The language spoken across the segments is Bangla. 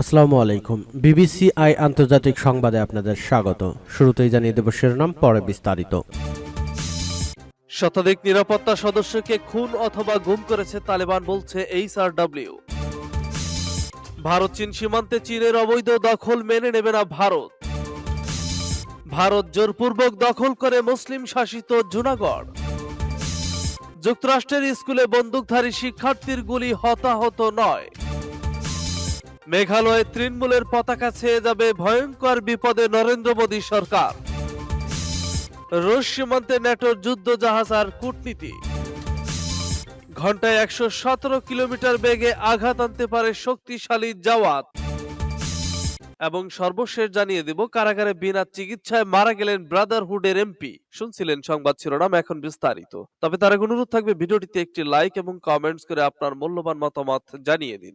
আসসালামু আলাইকুম। বিবিসি আই আন্তর্জাতিক সংবাদে আপনাদের স্বাগত। শুরুতেই জানিয়ে দেব শিরোনাম, পরে বিস্তারিত। শতাধিক নিরাপত্তা সদস্যকে খুন অথবা গুম করেছে তালেবান বলছে এইচআরডব্লিউ ভারত চীন সীমান্তে চীনের অবৈধ দখল মেনে নেবে না ভারত। ভারত জোরপূর্বক দখল করে মুসলিম শাসিত জুনাগড়। যুক্তরাষ্ট্রের স্কুলে বন্দুকধারী শিক্ষার্থীর গুলি হতাহত নয়। মেঘালয়ে তৃণমূলের পতাকা ছেয়ে যাবে ভয়ঙ্কর বিপদে নরেন্দ্র মোদী সরকার। রুশ সীমান্তে ন্যাটোর যুদ্ধ জাহাজ আর কূটনীতি। ঘন্টায় একশো সতেরো কিলোমিটার বেগে আঘাত আনতে পারে শক্তিশালী জাওয়াত এবং সর্বশেষ জানিয়ে দিব, কারাগারে বিনা চিকিৎসায় মারা গেলেন ব্রাদারহুডের এমপি। শুনছিলেন সংবাদ শিরোনাম এখন বিস্তারিত। তবে তার অনুরোধ থাকবে, ভিডিওটিতে একটি লাইক এবং কমেন্টস করে আপনার মূল্যবান মতামত জানিয়ে দিন।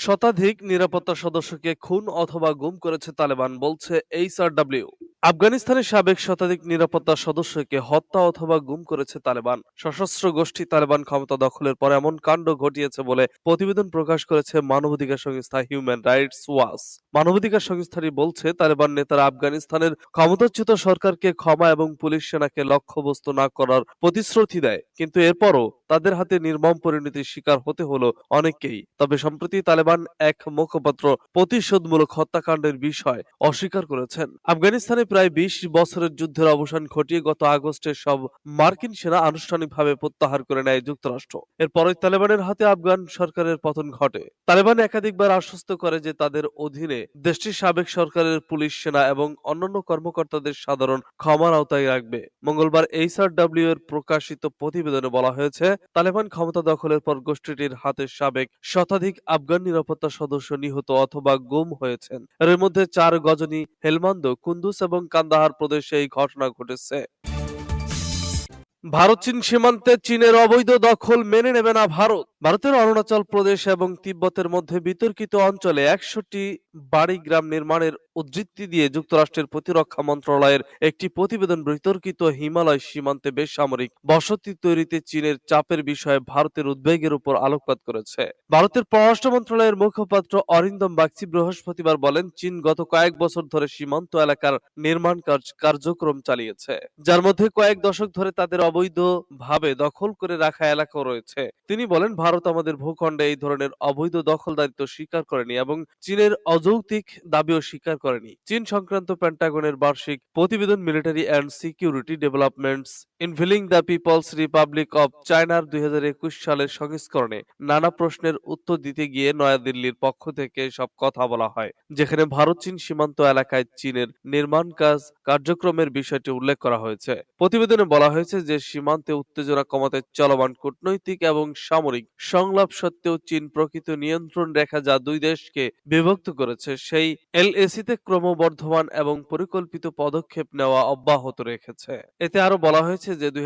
শতাধিক নিরাপত্তা সদস্যকে খুন অথবা গুম করেছে তালেবান বলছে এইচআরডব্লিউ। আফগানিস্তানের সাবেক শতাধিক নিরাপত্তা সদস্যকে হত্যা অথবা গুম করেছে তালেবান। সশস্ত্র গোষ্ঠী তালেবান ক্ষমতা দখলের পর এমন কাণ্ড ঘটিয়েছে বলে প্রতিবেদন প্রকাশ করেছে মানবাধিকার সংস্থা হিউম্যান রাইটস ওয়াচ মানবাধিকার সংস্থাটি বলছে, তালেবান নেতারা আফগানিস্তানের ক্ষমতাচ্যুত সরকারকে ক্ষমা এবং পুলিশ সেনাকে লক্ষ্যবস্তু না করার প্রতিশ্রুতি দেয়। কিন্তু এরপরও তাদের হাতে নির্মম পরিণতির শিকার হতে হলো অনেককেই। তবে সম্প্রতি তালেবান এক মুখপাত্র প্রতিশোধমূলক হত্যাকাণ্ডের বিষয় অস্বীকার করেছেন। আফগানিস্তানে প্রায় বিশ বছরের যুদ্ধের অবসান ঘটিয়ে গত আগস্টে সব মার্কিন সেনা আনুষ্ঠানিকভাবে প্রত্যাহার করে নেয় যুক্তরাষ্ট্র। এরপরে তালেবানের হাতে আফগান সরকারের পতন ঘটে। তালেবান একাধিকবার আশ্বস্ত করে যে তাদের অধীনে দেশটির সাবেক সরকারের পুলিশ সেনা এবং অন্যান্য কর্মকর্তাদের সাধারণ ক্ষমার আওতায় রাখবে। মঙ্গলবার এইচআরডব্লিউ এর প্রকাশিত প্রতিবেদনে বলা হয়েছে, তালেবান ক্ষমতা দখলের পর গোষ্ঠীটির হাতে সাবেক শতাধিক আফগান নিরাপত্তা সদস্য নিহত অথবা গুম হয়েছেন। এর মধ্যে চার গজনী হেলমান্দ, কুন্দুস এবং কান্দাহার প্রদেশে এই ঘটনা ঘটেছে। ভারত চীন সীমান্তে চীনের অবৈধ দখল মেনে নেবে না ভারত। ভারতের অরুণাচল প্রদেশ এবং তিব্বতের মধ্যে বিতর্কিত অঞ্চলে একশোটি বাড়ি গ্রাম নির্মাণের উদ্ধৃতি দিয়ে যুক্তরাষ্ট্রের প্রতিরক্ষা মন্ত্রণালয়ের একটি প্রতিবেদন বিতর্কিত হিমালয় সীমান্তে বেসামরিক বসতি তৈরিতে চীনের চাপের বিষয়ে ভারতের উদ্বেগের উপর আলোকপাত করেছে। ভারতের পররাষ্ট্র মন্ত্রণালয়ের মুখপাত্র অরিন্দম বাগচি বৃহস্পতিবার বলেন, চীন গত কয়েক বছর ধরে সীমান্ত এলাকার নির্মাণ কাজ কার্যক্রম চালিয়েছে, যার মধ্যে কয়েক দশক ধরে তাদের অবৈধভাবে দখল করে রাখা এলাকাও রয়েছে। তিনি বলেন ভারত আমাদের ভূখণ্ডে এই ধরনের অবৈধ দখলদারিত্ব স্বীকার করেনি এবং চীনের অযৌক্তিক দাবিও স্বীকার করেনি। চীন সংক্রান্ত পেন্টাগনের বার্ষিক প্রতিবেদন military and security developments involving the People's Republic of চায়নার দুই সালের সংস্করণে নানা প্রশ্নের উত্তর দিতে গিয়ে নয়াদিল্লির পক্ষ থেকে সব কথা বলা হয়, যেখানে ভারত চীন সীমান্ত এলাকায় চীনের নির্মাণ কাজ কার্যক্রমের বিষয়টি উল্লেখ করা হয়েছে। প্রতিবেদনে বলা হয়েছে যে সীমান্তে উত্তেজনা কমাতে চলমান কূটনৈতিক এবং সামরিক সংলাপ সত্ত্বেও চীন প্রকৃত নিয়ন্ত্রণ রেখা যা দুই দেশকে বিভক্ত করেছে, সেই এলএসিতে ক্রমবর্ধমান এবং পরিকল্পিত পদক্ষেপ নেওয়া অব্যাহত রেখেছে। এতে আরও বলা হয়েছে যে দুই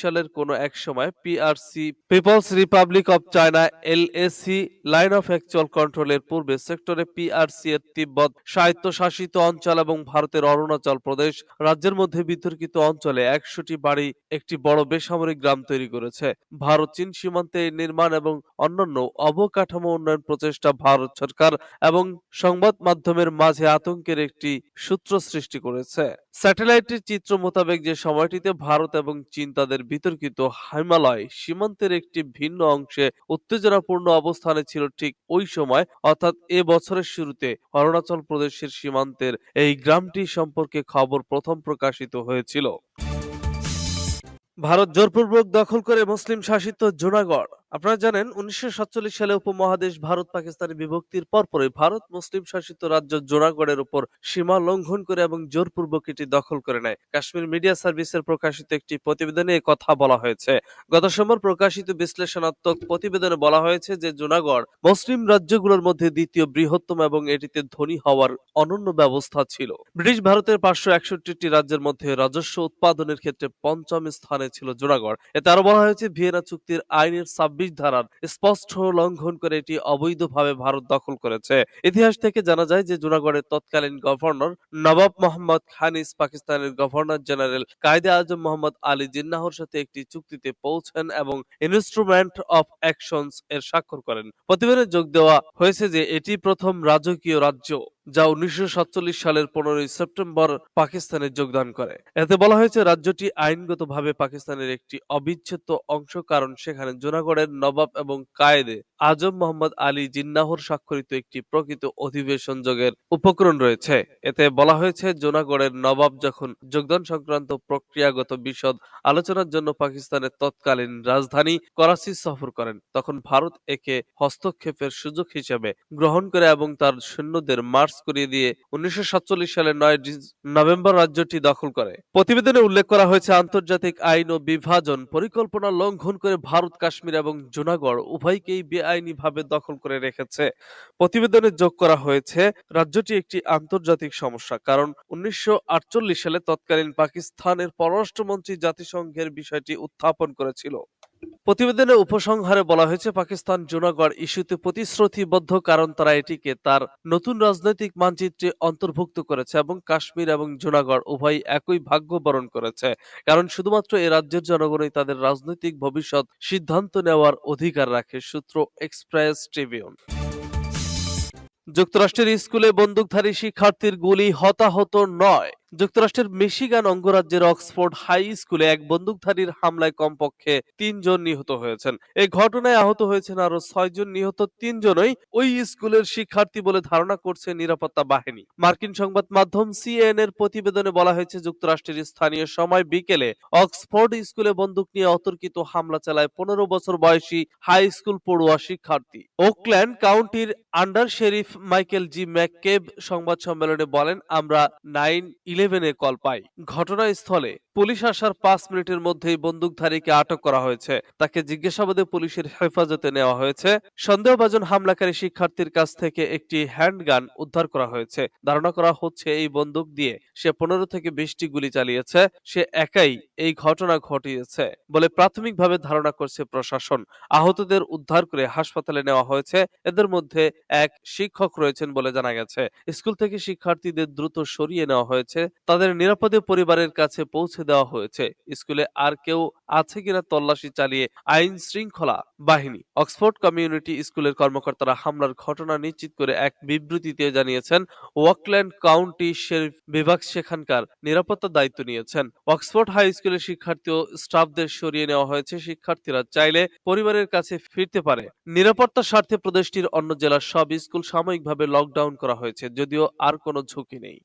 সালের কোনো এক সময় PRC, People's Republic of China LAC line of actual কন্ট্রোলের পূর্বে সেক্টরে পিআরসি এর তিব্বত, স্বায়ত্তশাসিত অঞ্চল এবং ভারতের অরুণাচল প্রদেশ রাজ্যের মধ্যে বিতর্কিত অঞ্চলে একশোটি বাড়ি একটি বড় বেসামরিক গ্রাম তৈরি করেছে। ভারত চীন সীমান্তে নির্মাণ এবং অন্যান্য অবকাঠামো উন্নয়ন প্রচেষ্টা ভারত সরকার এবং সংবাদ মাধ্যমের মাঝে আতঙ্কের একটি সূত্র সৃষ্টি করেছে। স্যাটেলাইটের চিত্র মোতাবেক যে সময়টিতে ভারত এবং চীন তাদের বিতর্কিত হিমালয় সীমান্তের একটি ভিন্ন অংশে উত্তেজনাপূর্ণ অবস্থানে ছিল ঠিক ওই সময়, অর্থাৎ এ বছরের শুরুতে অরুণাচল প্রদেশের সীমান্তের এই গ্রামটি সম্পর্কে খবর প্রথম প্রকাশিত হয়েছিল। ভারত জোরপূর্বক দখল করে মুসলিম শাসিত জুনাগড়। আপনারা জানেন, উনিশশো সাতচল্লিশ সালে উপমহাদেশ ভারত পাকিস্তানের বিভক্তির পরপরই ভারত মুসলিম শাসিত রাজ্য জোনাগড়ের উপর সীমা লঙ্ঘন করে এবং জোরপূর্বক এটি দখল করে নেয়। কাশ্মীর মিডিয়া সার্ভিসের প্রকাশিত একটি প্রতিবেদনে কথা বলা হয়েছে। গত সোমবার প্রকাশিত বিশ্লেষণাত্মক প্রতিবেদনে বলা হয়েছে যে জুনাগড় মুসলিম রাজ্যগুলোর মধ্যে দ্বিতীয় বৃহত্তম এবং এটিতে ধনী হওয়ার অনন্য ব্যবস্থা ছিল। ব্রিটিশ ভারতের পাঁচশো একষট্টি রাজ্যের মধ্যে রাজস্ব উৎপাদনের ক্ষেত্রে পঞ্চম স্থানে ছিল জুনাগড় এতে আরও বলা হয়েছে, ভিয়েনা চুক্তির আইনের ছাব্বিশ চব্বিশ ধারার স্পষ্ট লঙ্ঘন করে এটি অবৈধভাবে ভারত দখল করেছে। ইতিহাস থেকে জানা যায় যে জুনাগড়ের তৎকালীন গভর্নর নবাব মোহাম্মদ খানিস পাকিস্তানের গভর্নর জেনারেল কায়দে আজম মোহাম্মদ আলী জিন্নাহর সাথে একটি চুক্তিতে পৌঁছেন এবং ইনস্ট্রুমেন্ট অফ অ্যাকশনস এর স্বাক্ষর করেন। প্রতিবেদনে যোগ দেওয়া হয়েছে যে এটি প্রথম রাজকীয় রাজ্য। যা উনিশশো সাতচল্লিশ সালের পনেরোই সেপ্টেম্বর পাকিস্তানে যোগদান করে। এতে বলা হয়েছে, রাজ্যটি আইনগতভাবে পাকিস্তানের একটি অবিচ্ছেদ্য অংশ, কারণ সেখানে জুনাগড়ের নবাব এবং কায়েদে আজম মোহাম্মদ আলী জিন্নাহর স্বাক্ষরিত একটি প্রকৃত অধিবেশন যোগের উপকরণ রয়েছে। এতে বলা হয়েছে, জুনাগড়ের নবাব যখন যোগদান সংক্রান্ত প্রক্রিয়াগত বিশদ আলোচনার জন্য পাকিস্তানের তৎকালীন রাজধানী করাচি সফর করেন, তখন ভারত একে হস্তক্ষেপের সুযোগ হিসেবে গ্রহণ করে এবং তার সৈন্যদের মার্চ করিয়ে দিয়ে উনিশশো সালের নয় নভেম্বর রাজ্যটি দখল করে। প্রতিবেদনে উল্লেখ করা হয়েছে, আন্তর্জাতিক আইন ও বিভাজন পরিকল্পনা লঙ্ঘন করে ভারত, কাশ্মীর এবং জুনাগড় উভয়কেই বেআইনিভাবে দখল করে রেখেছে। প্রতিবেদনে যোগ করা হয়েছে, রাজ্যটি একটি আন্তর্জাতিক সমস্যা, কারণ উনিশশো আটচল্লিশ সালে তৎকালীন পাকিস্তানের পররাষ্ট্রমন্ত্রী জাতিসংঘের বিষয়টি উত্থাপন করেছিল। প্রতিবেদনে উপসংহারে বলা হয়েছে, পাকিস্তান জুনাগড় ইস্যুতে প্রতিশ্রুতিবদ্ধ কারণ তারা এটিকে তার নতুন রাজনৈতিক মানচিত্রে অন্তর্ভুক্ত করেছে এবং কাশ্মীর এবং জুনাগড় উভয় একই ভাগ্য বরণ করেছে। কারণ শুধুমাত্র এ রাজ্যের জনগণই তাদের রাজনৈতিক ভবিষ্যৎ সিদ্ধান্ত নেওয়ার অধিকার রাখে, সূত্র এক্সপ্রেস ট্রিবিউন। যুক্তরাষ্ট্রের স্কুলে বন্দুকধারী শিক্ষার্থীর গুলি হতাহত নয়। যুক্তরাষ্ট্রের মিশিগান অঙ্গরাজ্যের অক্সফোর্ড হাই স্কুলে এক বন্দুকধারীর হামলায় কমপক্ষে তিনজন নিহত হয়েছেন। এই ঘটনায় আহত হয়েছেন আরও ছয়জন, নিহত তিনজনই ওই স্কুলের শিক্ষার্থী বলে ধারণা করছে নিরাপত্তা বাহিনী। মার্কিন সংবাদ মাধ্যম সিএন এর প্রতিবেদনে বলা হয়েছে, যুক্তরাষ্ট্রের স্থানীয় সময় বিকেলে অক্সফোর্ড স্কুলে বন্দুক নিয়ে অতর্কিত হামলা চালায় পনেরো বছর বয়সী হাই স্কুল পড়ুয়া শিক্ষার্থী। ওকল্যান্ড কাউন্টির under sheriff Michael G McCabe সংবাদ সম্মেলনে বলেন, আমরা নাইন ইলেভেনে কল পাই। ঘটনাস্থলে পুলিশ আসার পাঁচ মিনিটের মধ্যেই বন্দুকধারীকে আটক করা হয়েছে। তাকে জিজ্ঞাসাবাদে পুলিশের হেফাজতে নেওয়া হয়েছে। সন্দেহভাজন হামলাকারী শিক্ষার্থীর কাছ থেকে একটি হ্যান্ডগান উদ্ধার করা হয়েছে। ধারণা করা হচ্ছে, এই বন্দুক দিয়ে সে পনেরো থেকে বিশটি গুলি চালিয়েছে। সে একাই এই ঘটনা ঘটিয়েছে বলে প্রাথমিকভাবে ধারণা করছে প্রশাসন। আহতদের উদ্ধার করে হাসপাতালে নেওয়া হয়েছে। এদের মধ্যে এক শিক্ষক রয়েছেন বলে জানা গেছে। স্কুল থেকে শিক্ষার্থীদের দ্রুত সরিয়ে নেওয়া হয়েছে। তাদের নিরাপদে পরিবারের কাছে পৌঁছে দেওয়া হয়েছে। স্কুলে আর কেউ আছে কিনা তল্লাশি চালিয়ে আইন শৃঙ্খলা বাহিনী। অক্সফোর্ড কমিউনিটি স্কুলের কর্মকর্তারা হামলার ঘটনা নিশ্চিত করে এক বিবৃতিতে জানিয়েছেন, ওয়াকল্যান্ড কাউন্টি শেরিফ বিভাগ সেখানকার নিরাপত্তার দায়িত্ব নিয়েছেন। অক্সফোর্ড হাই স্কুলের শিক্ষার্থী ও স্টাফদের সরিয়ে নেওয়া হয়েছে। শিক্ষার্থীরা চাইলে পরিবারের কাছে ফিরতে পারে। নিরাপত্তার স্বার্থে প্রদেশটির অন্য জেলার সব স্কুল সাময়িকভাবে লকডাউন করা হয়েছে, যদিও আর কোনো ঝুঁকি নেই।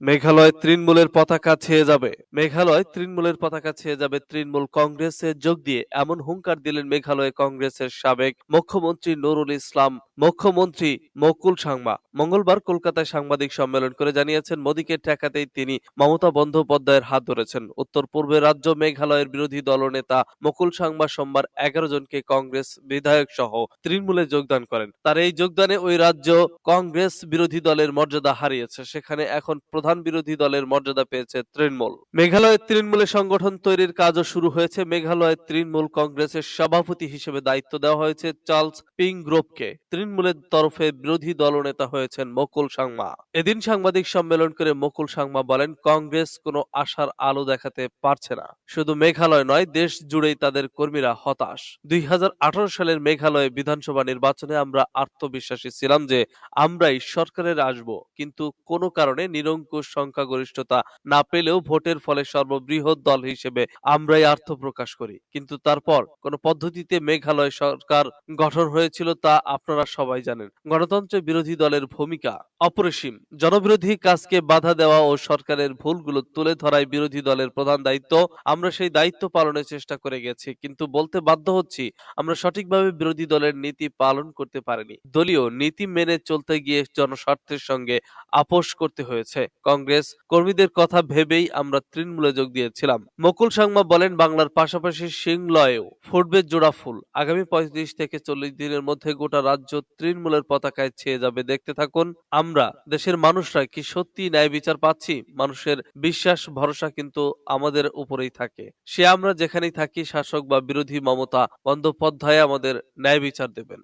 মেঘালয় তৃণমূলের পতাকা ছেয়ে যাবে। মেঘালয় তৃণমূলের পতাকা ছেয়ে যাবে। তৃণমূল কংগ্রেসে যোগ দিয়ে এমন হুঙ্কার দিলেন মেঘালয় কংগ্রেসের সাবেক মুখ্যমন্ত্রী নুরুল ইসলাম। মুখ্যমন্ত্রী মকুল সাংমা মঙ্গলবার কলকাতায় সাংবাদিক সম্মেলন করে জানিয়েছেন, মোদীকে ঠেকাতেই তিনি মমতা বন্দ্যোপাধ্যায়ের হাত ধরেছেন। উত্তর পূর্বে রাজ্য মেঘালয়ের বিরোধী দলনেতা মকুল সাংমা সোমবার এগারো জনকে কংগ্রেস বিধায়ক সহ তৃণমূলে যোগদান করেন। তার এই যোগদানে ওই রাজ্য কংগ্রেস বিরোধী দলের মর্যাদা হারিয়েছে। সেখানে এখন প্রধান বিরোধী দলের মর্যাদা পেয়েছে তৃণমূল। মেঘালয়ের তৃণমূলে সংগঠন তৈরির কাজও শুরু হয়েছে। মেঘালয়ের তৃণমূল কংগ্রেসের সভাপতি হিসেবে দায়িত্ব দেওয়া হয়েছে চার্লস পিং গ্রোভকে তৃণমূলের তরফে বিরোধী দলনেতা হয়েছেন মকুল সাংমা। এদিন সাংবাদিক সম্মেলন করে মকুল সাংমা বলেন, কংগ্রেস কোনো আশার আলো দেখাতে পারছে না। শুধু মেঘালয় নয়, দেশ জুড়েই তাদের কর্মীরা হতাশ। দুই হাজার আঠারো সালের মেঘালয় বিধানসভা নির্বাচনে আমরা আত্মবিশ্বাসী ছিলাম যে আমরাই সরকারের আসব। কিন্তু কোনো কারণে নিরঙ্কুশ সংখ্যাগরিষ্ঠতা না পেলেও ভোটের ফলে সর্ববৃহৎ দল হিসেবে আমরাই আত্মপ্রকাশ করি। কিন্তু তারপর কোন পদ্ধতিতে মেঘালয় সরকার গঠন হয়েছিল তা আপনারা সবাই জানেন। গণতন্ত্রের বিরোধী দলের ভূমিকা অপরিসীম। জনবিরোধী কাজকে বাধা দেওয়া ও সরকারের ভুলগুলো তুলে ধরাই বিরোধী দলের প্রধান দায়িত্ব, আমরা সেই দায়িত্ব পালনের চেষ্টা করে গেছি। কিন্তু বলতে বাধ্য হচ্ছি, আমরা সঠিকভাবে বিরোধী দলের নীতি পালন করতে পারিনি। দলীয় নীতি মেনে চলতে গিয়ে জনস্বার্থের সঙ্গে আপোষ করতে হয়েছে। কংগ্রেস কর্মীদের কথা ভেবেই আমরা তৃণমূলে যোগ দিয়েছিলাম। মুকুল সাংমা বলেন, বাংলার পাশাপাশি সিংলয়েও ফুটবে জোড়া ফুল। আগামী পঁয়ত্রিশ থেকে চল্লিশ দিনের মধ্যে গোটা রাজ্য তৃণমূলের পতাকায় ছেয়ে যাবে। দেখতে থাকুন, আমরা দেশের মানুষরা কি সত্যি ন্যায় বিচার পাচ্ছি? মানুষের বিশ্বাস, ভরসা কিন্তু আমাদের উপরেই থাকে। সে আমরা যেখানেই থাকি, শাসক বা বিরোধী মমতা বন্দ্যোপাধ্যায় আমাদের ন্যায় বিচার দেবেন।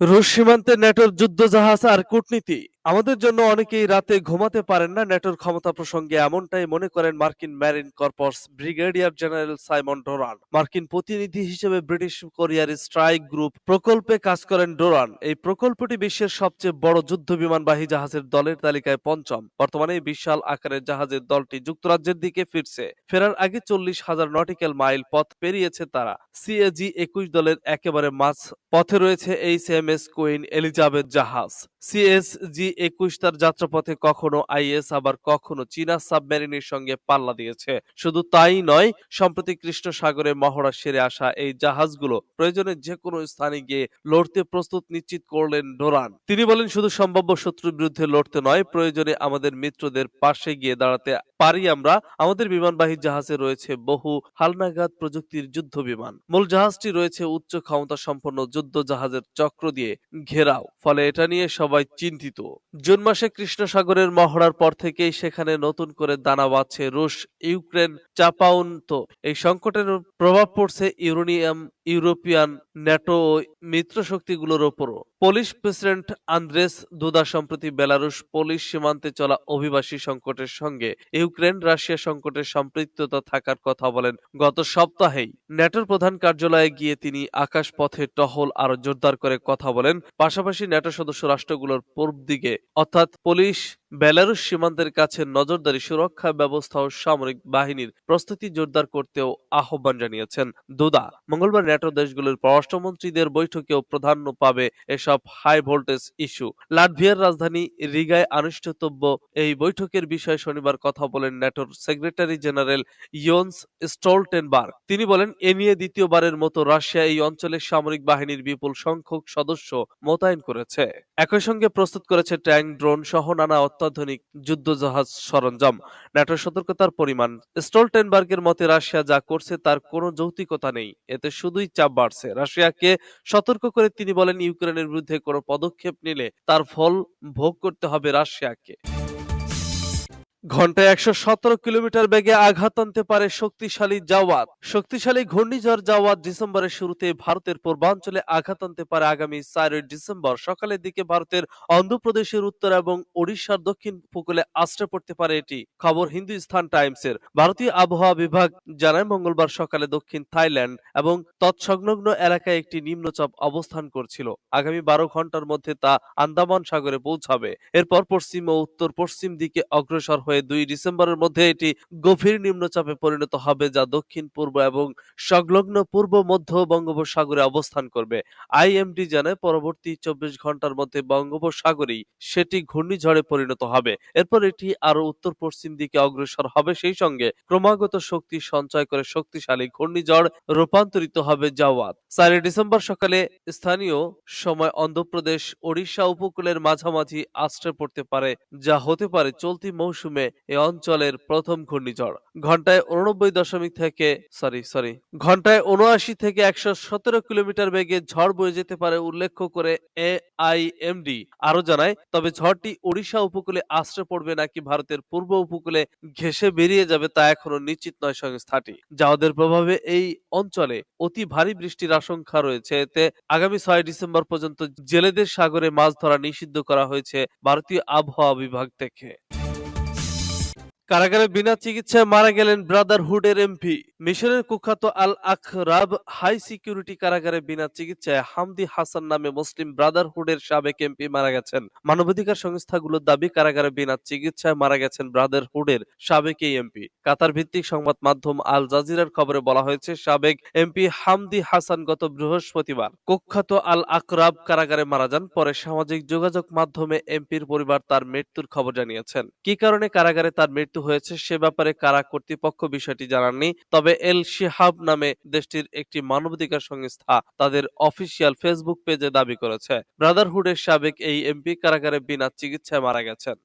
রুশ সীমান্তে নেটোর যুদ্ধ জাহাজ আর কূটনীতি আমাদের জন্য অনেকেই রাতে ঘুমাতে পারেন না। নেটোর ক্ষমতা প্রসঙ্গে এমনটাই মনে করেন মার্কিন Marine Corps brigadier general Simon Doran. মার্কিন প্রতিনিধি হিসেবে ব্রিটিশ কোরিয়ার স্ট্রাইক গ্রুপ প্রকল্পে কাজ করেন ডোরান। এই প্রকল্পটি বিশ্বের সবচেয়ে বড় যুদ্ধ বিমানবাহী জাহাজের দলের তালিকায় পঞ্চম। বর্তমানে বিশাল আকারের জাহাজের দলটি যুক্তরাজ্যের দিকে ফিরছে। ফেরার আগে চল্লিশ হাজার নটিক্যাল মাইল পথ পেরিয়েছে তারা। সিএজি একুশ দলের একেবারে মাঝ পথে রয়েছে H M S Queen Elizabeth জাহাজ। সিএসজি একুশ তার যাত্রাপথে কখনো আইএস, আবার কখনো চীনা সাবমেরিনের সঙ্গে পাল্লা দিয়েছে। শুধু তাই নয়, সম্প্রতি কৃষ্ণ সাগরে মহড়া সেরে আসা এই জাহাজগুলো প্রয়োজনে যে কোনো স্থানে গিয়ে লড়তে প্রস্তুত নিশ্চিত করলেন ডোরান। তিনি বলেন, শুধু সম্ভাব্য শত্রুর বিরুদ্ধে লড়তে নয়, প্রয়োজনে আমাদের মিত্রদের পাশে গিয়ে দাঁড়াতে পারি আমরা। আমাদের বিমানবাহী জাহাজে রয়েছে বহু হালনাগাদ প্রযুক্তির যুদ্ধ বিমান। মূল জাহাজটি রয়েছে উচ্চ ক্ষমতা সম্পন্ন যুদ্ধ জাহাজের চক্র দিয়ে ঘেরাও। ফলে এটা নিয়ে সবাই চিন্তিত। জুন মাসে কৃষ্ণ সাগরের মহড়ার পর থেকেই সেখানে নতুন করে দানা বাঁধছে রুশ ইউক্রেন চাপাউন্ত এই সংকটের প্রভাব পড়ছে ইউরেনিয়াম ইউরোপিয়ান ন্যাটো ও মিত্র শক্তিগুলোর ওপরও। পোলিশ প্রেসিডেন্ট আন্দ্রেস দুদা সম্প্রতি বেলারুশ পোলিশ সীমান্তে চলা অভিবাসী সংকটের সঙ্গে ইউক্রেন রাশিয়া সংকটের সম্পৃক্ততা থাকার কথা বলেন। গত সপ্তাহেই ন্যাটোর প্রধান কার্যালয়ে গিয়ে তিনি আকাশ পথে টহল আরও জোরদার করে কথা বলেন। পাশাপাশি ন্যাটো সদস্য রাষ্ট্রগুলোর পূর্ব দিকে, অর্থাৎ পুলিশ বেলারুশ সীমান্তের কাছে নজরদারি সুরক্ষা ব্যবস্থা ও সামরিক বাহিনীর প্রস্তুতি জোরদার করতেও আহ্বান জানিয়েছেন দুদা। মঙ্গলবার ন্যাটো দেশগুলোর পররাষ্ট্রমন্ত্রীদের বৈঠকেও প্রাধান্য পাবে এসব হাই ভোল্টেজ ইস্যু লাটভিয়ার রাজধানী রিগায় আনুষ্ঠিতব্য এই বৈঠকের বিষয়ে শনিবার কথা বলেন ন্যাটোর সেক্রেটারি জেনারেল ইয়ন্স স্টোলটেনবার্গ। তিনি বলেন, এ নিয়ে দ্বিতীয়বারের মতো রাশিয়া এই অঞ্চলের সামরিক বাহিনীর বিপুল সংখ্যক সদস্য মোতায়েন করেছে। একই সঙ্গে প্রস্তুত করেছে ট্যাঙ্ক ড্রোন সহ নানা অত্যাধুনিক যুদ্ধজাহাজ সরঞ্জাম। ন্যাটোর সতর্কতার পরিমাণ। স্টোলটেনবার্গের মতে, রাশিয়া যা করছে তার কোনো যৌক্তিকতা নেই। এতে শুধুই চাপ বাড়ছে। রাশিয়াকে সতর্ক করে তিনি বলেন, ইউক্রেনের বিরুদ্ধে কোনো পদক্ষেপ নিলে তার ফল ভোগ করতে হবে রাশিয়াকে। ঘন্টায় একশো সতেরো কিলোমিটার বেগে আঘাত আনতে পারে শক্তিশালী জাওয়াত। শক্তিশালী ঘূর্ণিঝড় জাওয়াত ডিসেম্বরের শুরুতে ভারতের পূর্বাঞ্চলে আঘাত আনতে পারে আগামী চারই ডিসেম্বর। সকালের দিকে ভারতের অন্ধ্রপ্রদেশের উত্তর এবং ওড়িশার দক্ষিণ উপকূলে আশ্রে পড়তে পারে এটি। খবর হিন্দুস্তান টাইমসের। ভারতীয় আবহাওয়া বিভাগ জানায়, মঙ্গলবার সকালে দক্ষিণ থাইল্যান্ড এবং তৎসংলগ্ন এলাকায় একটি নিম্নচাপ অবস্থান করছিল। আগামী বারো ঘণ্টার মধ্যে তা আন্দামান সাগরে পৌঁছাবে। এরপর পশ্চিম ও উত্তর পশ্চিম দিকে অগ্রসর হয়ে দুই ডিসেম্বরের মধ্যে এটি গভীর নিম্নচাপে পরিণত হবে যা দক্ষিণ, পূর্ব এবং সংলগ্ন পূর্ব, মধ্য বঙ্গোপসাগরে অবস্থান করবে। আইএমডি জানায়, পরবর্তী চব্বিশ ঘণ্টার মধ্যে বঙ্গোপসাগরেই সেটি ঘূর্ণিঝড়ে পরিণত হবে। এরপর এটি আরও উত্তর পশ্চিম দিকে অগ্রসর হবে। সেই সঙ্গে ক্রমাগত শক্তি সঞ্চয় করে শক্তিশালী ঘূর্ণিঝড় রূপান্তরিত হবে জাওয়াত। চারই ডিসেম্বর সকালে স্থানীয় সময় অন্ধ্রপ্রদেশ, ওড়িশা উপকূলের মাঝামাঝি আশ্রয় পড়তে পারে, যা হতে পারে চলতি মৌসুমে এ অঞ্চলের প্রথম ঘূর্ণিঝড়। ঘন্টায় উননব্বই দশমিক থেকে সরি সরি ঘন্টায় উনআশি থেকে একশো সতেরো কিলোমিটার বেগে ঝড় বয়ে যেতে পারে উল্লেখ করে এআইএমডি আরও জানায়, তবে ঝড়টি ওড়িশা উপকূলে আশ্রয় পড়বে নাকি ভারতের পূর্ব উপকূলে ঘেসে বেরিয়ে যাবে তা এখনও নিশ্চিত নয় সংস্থাটি। যাওদের প্রভাবে এই অঞ্চলে অতি ভারী বৃষ্টির আশঙ্কা রয়েছে। এতে আগামী ছয় ডিসেম্বর পর্যন্ত জেলেদের সাগরে মাছ ধরা নিষিদ্ধ করা হয়েছে ভারতীয় আবহাওয়া বিভাগ থেকে। কারাগারে বিনা চিকিৎসায় মারা গেলেন ব্রাদারহুডের এমপি। মিশরের কুখ্যাত আল আখরাব হাই সিকিউরিটি কারাগারে বিনা চিকিৎসায় হামদি হাসান নামে মুসলিম ব্রাদারহুডের সাবেক এমপি মারা গেছেন। মানবাধিকার সংস্থাগুলোর দাবি, কারাগারে বিনা চিকিৎসায় মারা গেছেন ব্রাদারহুডের সাবেক এই এমপি। কাতার ভিত্তিক সংবাদ মাধ্যম আল জাজিরার খবরে বলা হয়েছে, সাবেক এমপি হামদি হাসান গত বৃহস্পতিবার কুখ্যাত আল আকরাব কারাগারে মারা যান, পরে সামাজিক যোগাযোগ মাধ্যমে এমপির পরিবার তার মৃত্যুর খবর জানিয়েছেন। কি কারণে কারাগারে তার মৃত্যু হয়েছে সে ব্যাপারে কারা কর্তৃপক্ষ বিষয়টি জানাননি। তবে এল শিহাব নামে দেশটির একটি মানবাধিকার সংস্থা তাদের অফিসিয়াল ফেসবুক পেজে দাবি করেছে। ব্রাদারহুডের সাবেক এই এমপি কারাগারে বিনা চিকিৎসায় মারা গেছেন।